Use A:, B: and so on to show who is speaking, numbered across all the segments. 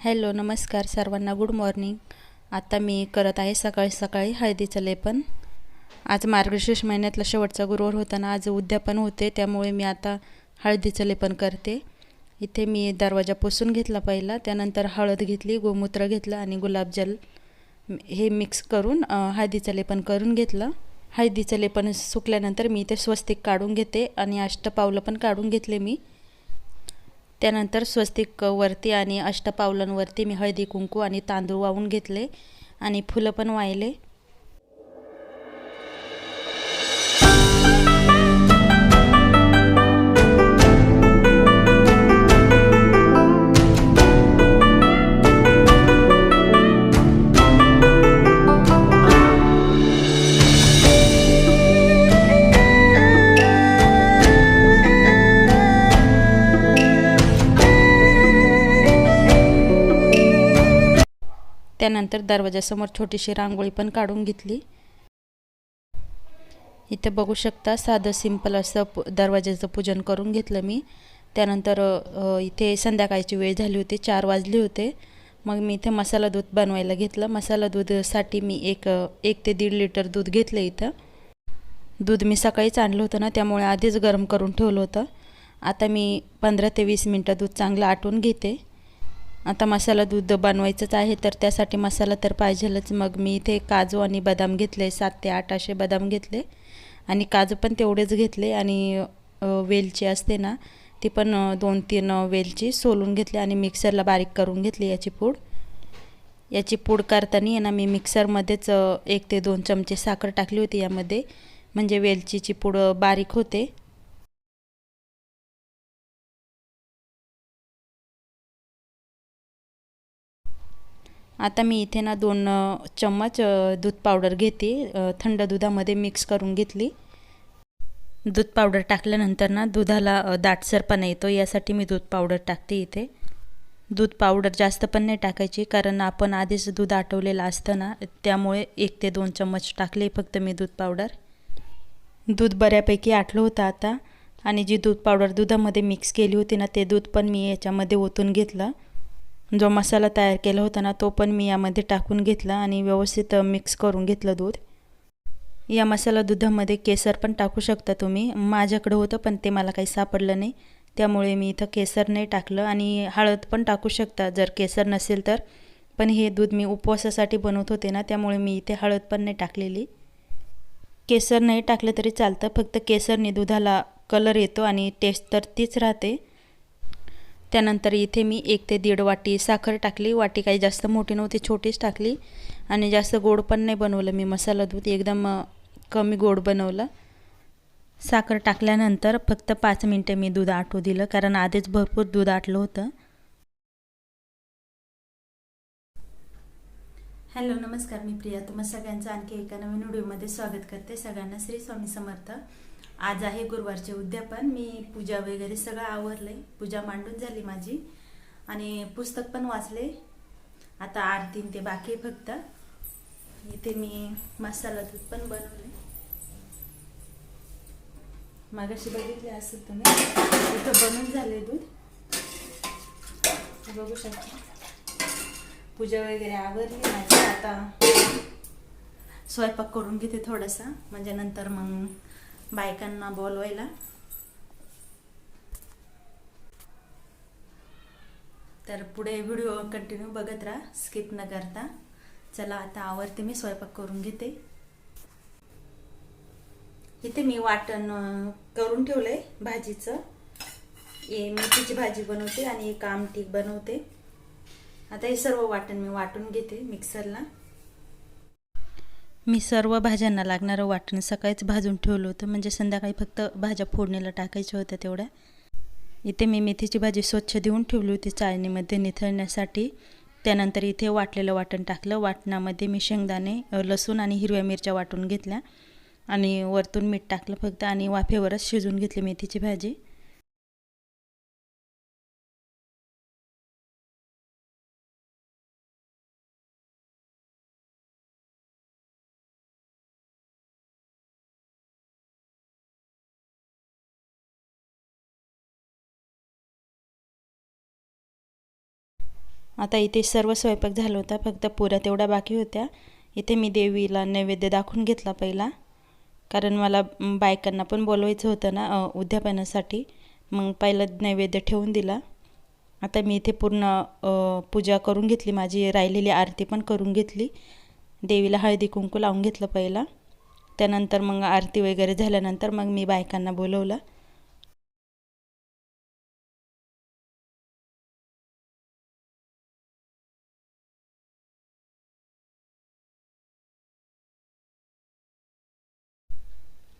A: Hello नमस्कार सर्वांना good morning आता मी करत आहे सकाळी सकाळी हळदीचं लेपन. आज मार्गशीर्ष महिन्यातला शेवटचा गुरुवार होता ना आज उद्यापन होते त्यामुळे मी आता हळदीचं लेपन करते. इथे मी दरवाजा पुसून घेतला पहिला त्यानंतर हळद घेतली गोमूत्र घेतलं आणि गुलाबजल हे मिक्स करून हळदीचं लेपन करून घेतलं. हळदीचं लेपन सुकल्यानंतर मी इथे स्वस्तिक काढून घेते आणि अष्टपावलं पण काढून घेतले मी. त्यानंतर स्वस्तिक वरती आणि अष्टपावलांवरती मी हळदी कुंकू आणि तांदूळ वाहून घेतले आणि फुलं पण वाहिले. त्यानंतर दरवाजासमोर छोटीशी रांगोळी पण काढून घेतली. इथे बघू शकता साधं सिंपल असं पु दरवाजाचं पूजन करून घेतलं मी. त्यानंतर इथे संध्याकाळची वेळ झाली होती चार वाजले होते. मग मी इथे मसाला दूध बनवायला घेतलं. मसाला दूधसाठी मी एक एक ते दीड लिटर दूध घेतलं इथं. दूध मी सकाळीच आणलं होतं ना त्यामुळे आधीच गरम करून ठेवलं होतं. आता मी पंधरा ते वीस मिनटं दूध चांगलं आटून घेते. आता मसाला दूध बनवायचंच आहे तर त्यासाठी मसाला तर पाहिजेलच. मग मी इथे काजू आणि बदाम घेतले सात ते आठ असे बदाम घेतले. आणि काजू पण तेवढेच घेतले आणि वेलची असते ना ती पण दोन तीन वेलची सोलून घेतली आणि मिक्सरला बारीक करून घेतली याची पूड. याची पूड करताना ना मी मिक्सरमध्येच एक ते दोन चमचे साखर टाकली होती यामध्ये. म्हणजे वेलचीची पूड बारीक होते. आता मी इथे ना दोन चम्मच दूध पावडर घेते. थंड दुधामध्ये मिक्स करून घेतली. दूध पावडर टाकल्यानंतर ना दुधाला दाटसरपणा येतो. यासाठी मी दूध पावडर टाकते इथे. दूध पावडर जास्त पण नाही टाकायची कारण आपण आधीच दूध आटवलेलं असतं ना त्यामुळे एक ते दोन चम्मच टाकले फक्त मी दूध पावडर. दूध बऱ्यापैकी आटलं होतं आता. आणि जी दूध पावडर दुधामध्ये मिक्स केली होती ना ते दूध पण मी याच्यामध्ये ओतून घेतलं. जो मसाला तयार केला होता ना तो पण मी यामध्ये टाकून घेतला आणि व्यवस्थित मिक्स करून घेतलं दूध. या मसाला दुधामध्ये केसर पण टाकू शकता तुम्ही. माझ्याकडं होतं पण ते मला काही सापडलं नाही. त्यामुळे मी इथं केसर नाही टाकलं आणि हळद पण टाकू शकता जर केसर नसेल तर. पण हे दूध मी उपवासासाठी बनवत होते ना त्यामुळे मी इथे हळद पण नाही टाकलेली. केसर नाही टाकलं तरी चालतं फक्त केसरने दुधाला कलर येतो आणि टेस्ट तर तीच राहते. त्यानंतर इथे मी एक ते दीड वाटी साखर टाकली. वाटी काही जास्त मोठी नव्हती छोटीच टाकली. आणि जास्त गोड पण नाही बनवलं मी. मसाला दूध एकदम कमी गोड बनवलं. साखर टाकल्यानंतर फक्त पाच मिनटं मी दूध आटू दिलं कारण आधीच भरपूर दूध आटलं होतं. हॅलो नमस्कार मी प्रिया. तुम्हा सगळ्यांचं आणखी एका नवीन व्हिडिओमध्ये स्वागत करते. सगळ्यांना श्री स्वामी समर्थ. आज आहे गुरुवारचे उद्यापन. मी पूजा वगैरे सगळं आवरले पूजा मांडून झाली माझी. आणि पुस्तक पण वाचले. आता आठ तीन ते बाकी आहे फक्त. इथे मी मसाला दूध पण बनवले मागाशी बघितले असत तुम्ही. इथं बनून झाले दूध. बघू शकता. पूजा वगैरे आवरली माझी. आता स्वयंपाक करून घेते थोडासा. म्हणजे नंतर मग बायकांना बोलवायला. तर पुढे व्हिडिओ कंटिन्यू बघत राहा स्किप न करता. चला आता आवरते मी स्वयंपाक करून घेते. इथे मी वाटण करून करून ठेवलंय भाजीचं. हे मेथीची भाजी बनवते आणि एक आमटी बनवते. आता हे सर्व वाटण मी वाटून घेते मिक्सरला मी सर्व भाज्यांना लागणारं वाटण सकाळीच भाजून ठेवलं होतं. म्हणजे संध्याकाळी फक्त भाज्या फोडणीला टाकायच्या होत्या तेवढ्या. इथे मी मेथीची भाजी स्वच्छ देऊन ठेवली होती चाळणीमध्ये निथळण्यासाठी. त्यानंतर इथे वाटलेलं वाटण टाकलं. वाटणामध्ये मी शेंगदाणे लसूण आणि हिरव्या मिरच्या वाटून घेतल्या. आणि वरतून मीठ टाकलं फक्त आणि वाफेवरच शिजून घेतली मेथीची भाजी. आता इथे सर्व स्वयंपाक झाला होता फक्त पुऱ्या तेवढ्या बाकी होत्या. इथे मी देवीला नैवेद्य दाखवून घेतला पहिला. कारण मला बायकांना पण बोलवायचं होतं ना उद्यापनासाठी. मग पहिलं नैवेद्य ठेवून दिला. आता मी इथे पूर्ण पूजा करून घेतली. माझी राहिलेली आरती पण करून घेतली. देवीला हळदी कुंकू लावून घेतलं पहिला. त्यानंतर मग आरती वगैरे झाल्यानंतर मग मी बायकांना बोलवलं.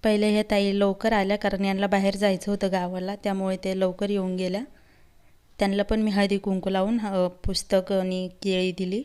A: पहिले ह्या ताई लवकर आल्या कारण यांना बाहेर जायचं होतं गावाला त्यामुळे ते लवकर येऊन गेल्या. त्यांना पण मी हळदी कुंकू लावून पुस्तक आणि केळी दिली.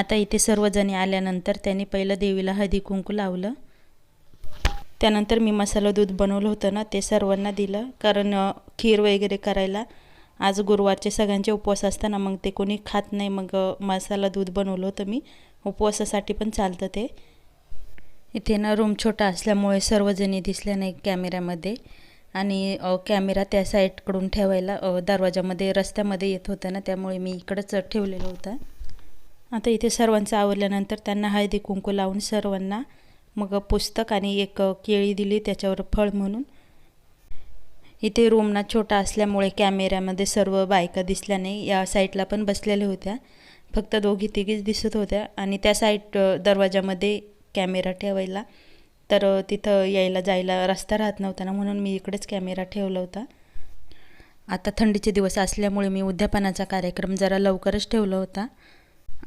A: आता इथे सर्वजणी आल्यानंतर त्यांनी पहिलं देवीला हळदी कुंकू लावलं. त्यानंतर मी मसाला दूध बनवलं होतं ना ते सर्वांना दिलं. कारण खीर वगैरे करायला आज गुरुवारचे सगळ्यांचे उपवास असताना मग ते कोणी खात नाही मग मसाला दूध बनवलं होतं मी. उपवासासाठी पण चालतं ते. इथे ना रूम छोटा असल्यामुळे सर्वजणी दिसल्या नाही कॅमेऱ्यामध्ये. आणि कॅमेरा त्या साईडकडून ठेवायला दरवाजामध्ये रस्त्यामध्ये येत होता ना त्यामुळे मी इकडंच ठेवलेलं होतं. आता इथे सर्वांचं आवरल्यानंतर त्यांना हळदी कुंकू लावून सर्वांना मग पुस्तक आणि एक केळी दिली त्याच्यावर फळ म्हणून. इथे रूमना छोटा असल्यामुळे कॅमेऱ्यामध्ये सर्व बायका दिसल्या नाही या साईडला पण बसलेल्या होत्या. फक्त दोघी तिघीच दिसत होत्या आणि त्या साईड दरवाजामध्ये कॅमेरा ठेवायला. तर तिथं यायला जायला रस्ता राहत नव्हता ना म्हणून मी इकडेच कॅमेरा ठेवला होता. आता थंडीचे दिवस असल्यामुळे मी उद्यापनाचा कार्यक्रम जरा लवकरच ठेवला होता.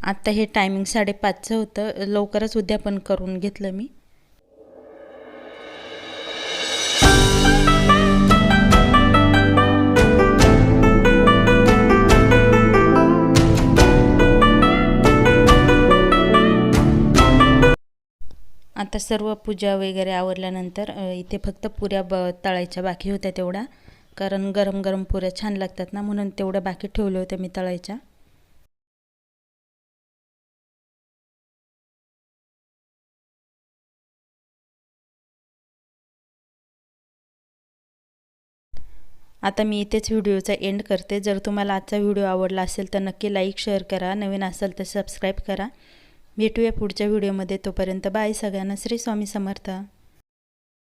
A: आत्ता हे टायमिंग साडेपाचचं होतं. लवकरच उद्या पण करून घेतलं मी. आता सर्व पूजा वगैरे आवरल्यानंतर इथे फक्त पुऱ्या ब तळायच्या बाकी होत्या तेवढ्या. कारण गरम गरम पुऱ्या छान लागतात ना म्हणून तेवढ्या बाकी ठेवल्या होत्या मी तळायच्या. आता मी इथेच व्हिडिओचा एंड करते. जर तुम्हाला आजचा व्हिडिओ आवडला असेल तर नक्की लाईक शेअर करा. नवीन असेल तर सबस्क्राईब करा. भेटूया पुढच्या व्हिडिओमध्ये. तोपर्यंत बाय सगळ्यांना. श्री स्वामी समर्थ.